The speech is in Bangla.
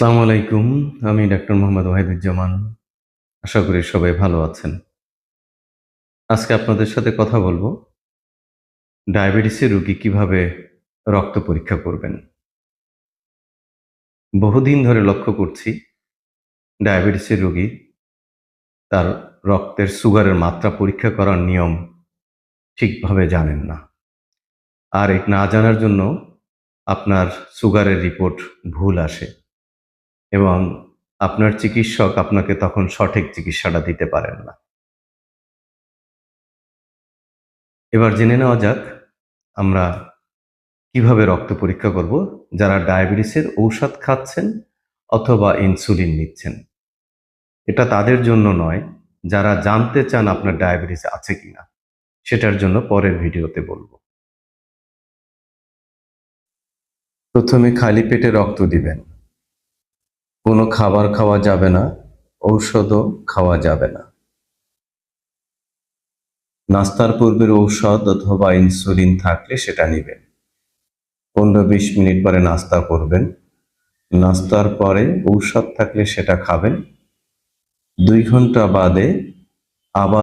আসসালামু আলাইকুম। আমি ডাক্তার মোহাম্মদ ওয়াহিদুজ্জামান। আশা করি সবাই ভালো আছেন। আজকে আপনাদের সাথে কথা বলব, ডায়াবেটিসের রোগী কীভাবে রক্ত পরীক্ষা করবেন। বহুদিন ধরে লক্ষ্য করছি, ডায়াবেটিসের রোগী তার রক্তের সুগারের মাত্রা পরীক্ষা করার নিয়ম ঠিকভাবে জানেন না। আর এই না জানার জন্য আপনার সুগারের রিপোর্ট ভুল আসে। এবং আপনার চিকিৎসক আপনাকে তখন সঠিক চিকিৎসাটা দিতে পারেন না। এবার জেনে নেওয়া যাক আমরা কীভাবে রক্ত পরীক্ষা করব, যারা ডায়াবেটিসের ঔষধ খাচ্ছেন অথবা ইনসুলিন নিচ্ছেন। এটা তাদের জন্য নয়, যারা জানতে চান আপনার ডায়াবেটিস আছে কিনা, সেটার জন্য পরের ভিডিওতে বলব। প্রথমে খালি পেটে রক্ত দিবেন। কোনো খাবার খাওয়া যাবে না, ঔষধও খাওয়া যাবে না। নাস্তার পূর্বের ঔষধ অথবা ইনসুলিন থাকলে সেটা নেবেন। পনেরো বিশ মিনিট পরে নাস্তা করবেন। নাস্তার পরে ঔষধ থাকলে সেটা খাবেন। দুই ঘণ্টা বাদে আবার